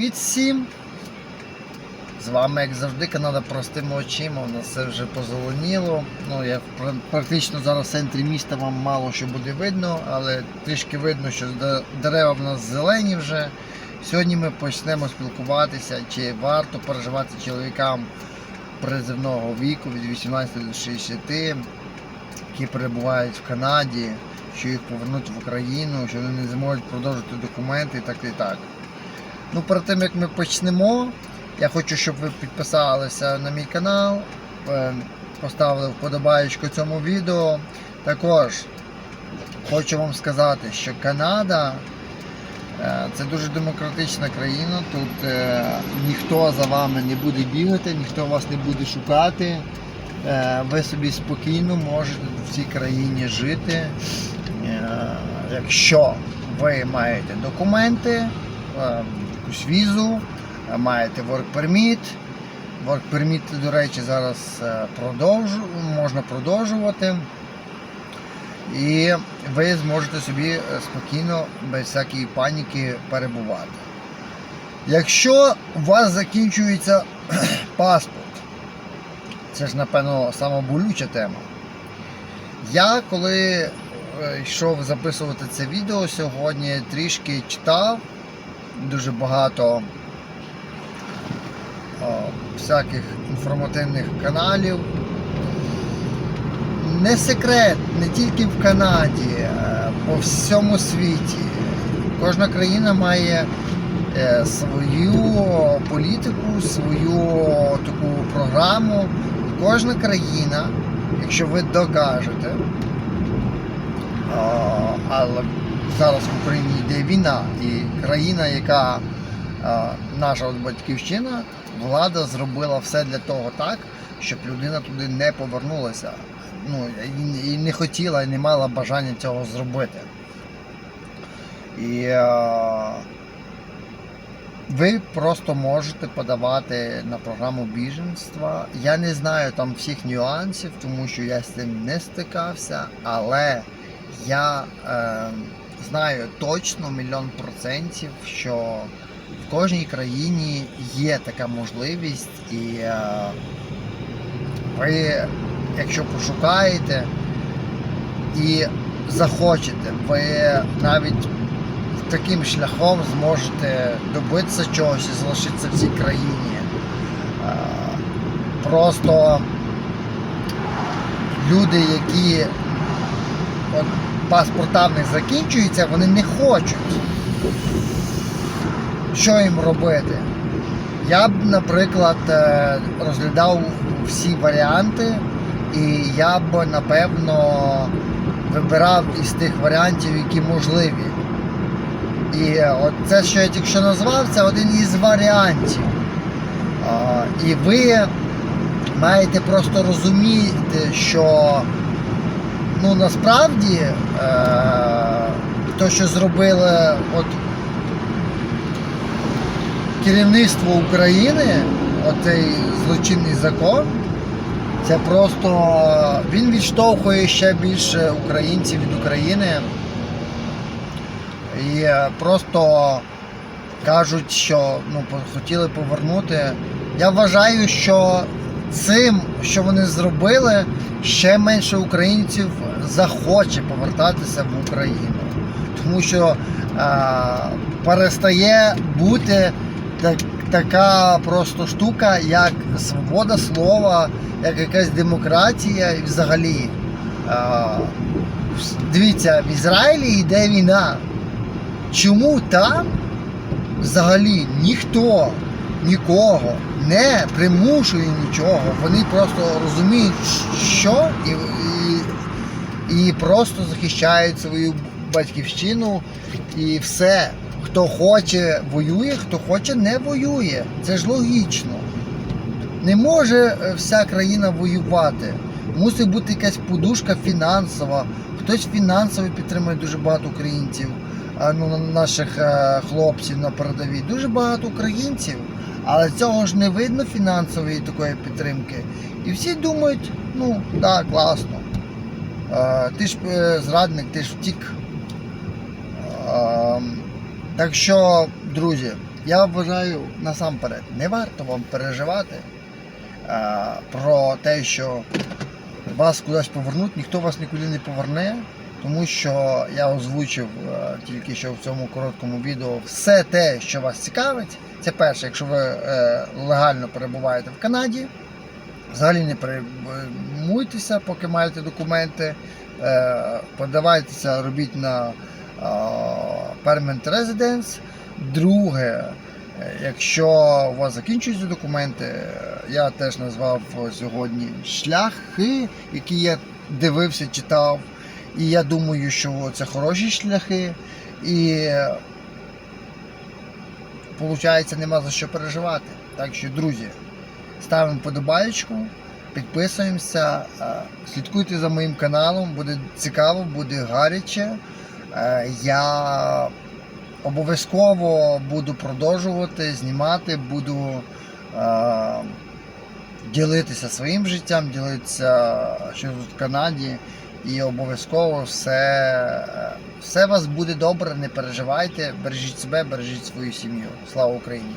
Від всім. З вами, як завжди, Канада простими очима. У нас все вже позеленіло. Ну, я практично зараз в центрі міста вам мало що буде видно, але трішки видно, що дерева в нас зелені вже. Сьогодні ми почнемо спілкуватися, чи варто переживати чоловікам призивного віку від 18 до 60, які перебувають в Канаді, що їх повернуть в Україну, що вони не зможуть продовжити документи і так і так. Ну, перед тим як ми почнемо, я хочу, щоб ви підписалися на мій канал, е, поставили вподобаєчку цьому відео. Також хочу вам сказати, що Канада е, це дуже демократична країна. Тут е, ніхто за вами не буде бігати, ніхто вас не буде шукати. Ви собі спокійно можете в цій країні жити. Якщо ви маєте документи, якусь візу, е, маєте work permit. Work permit, до речі, зараз е, продовжу, можна продовжувати. І ви зможете собі е, спокійно, без всякої паніки перебувати. Якщо у вас закінчується паспорт, це ж, напевно, сама болюча тема. Я коли йшов записувати це відео сьогодні, трішки читав дуже багато всяких інформативних каналів. Не секрет, не тільки в Канаді, е, по всьому світі. Кожна країна має е, свою політику, свою таку програму. І кожна країна, якщо ви докажете, але зараз в Україні йде війна, і країна, яка наша от батьківщина, влада зробила все для того так, щоб людина туди не повернулася. Ну, і, не хотіла, і не мала бажання цього зробити. І а, ви просто можете подавати на програму біженства. Я не знаю там всіх нюансів, тому що я з цим не стикався, але я е, знаю точно мільйон процентів, що в кожній країні є така можливість, і е, ви, якщо пошукаєте і захочете, ви навіть таким шляхом зможете добитися чогось і залишитися в цій країні. Е, Просто люди, які паспорта в них закінчуються, вони не хочуть. Що їм робити? Я б, наприклад, е, розглядав всі варіанти, і я б напевно вибирав із тих варіантів, які можливі. І е, от це, що я тільки що назвав, це один із варіантів. І ви маєте просто розуміти, що ну насправді е, то, що зробили от керівництво України, оцей злочинний закон, це просто він відштовхує ще більше українців від України. І просто кажуть, що ну, хотіли повернути. Я вважаю, що цим, що вони зробили, ще менше українців захоче повертатися в Україну. Тому що е, перестає бути так, така просто штука, як свобода слова, як якась демократія і взагалі. Е, дивіться, в Ізраїлі йде війна. Чому там взагалі ніхто нікого не примушує нічого? Вони просто розуміють, що і, і, і просто захищають свою батьківщину і все. Хто хоче воює, хто хоче не воює. Це ж логічно. Не може е, вся країна воювати. Мусить бути якась подушка фінансова. Хтось фінансово підтримує дуже багато українців, ну, на- наших е, хлопців на передовій. Дуже багато українців, але цього ж не видно фінансової такої підтримки. І всі думають, ну так, класно. Е, ти ж е, зрадник, ти ж втік. Ем, Так що, друзі, я вважаю насамперед, не варто вам переживати е, про те, що вас кудись повернуть, ніхто вас нікуди не поверне, тому що я озвучив е, тільки що в цьому короткому відео все те, що вас цікавить. Це перше, якщо ви е, легально перебуваєте в Канаді, взагалі не переймуйтеся, поки маєте документи. Е, подавайтеся, робіть на Permanent Residence. Друге, якщо у вас закінчуються документи, я теж назвав сьогодні шляхи, які я дивився, читав. І я думаю, що це хороші шляхи. І виходить, нема за що переживати. Так що, друзі, ставимо подобаєчку, підписуємося, е, слідкуйте за моїм каналом, буде цікаво, буде гаряче. Е, Я обов'язково буду продовжувати знімати, буду е, ділитися своїм життям, ділитися, що тут в Канаді. І обов'язково все, все вас буде добре, не переживайте, бережіть себе, бережіть свою сім'ю. Слава Україні!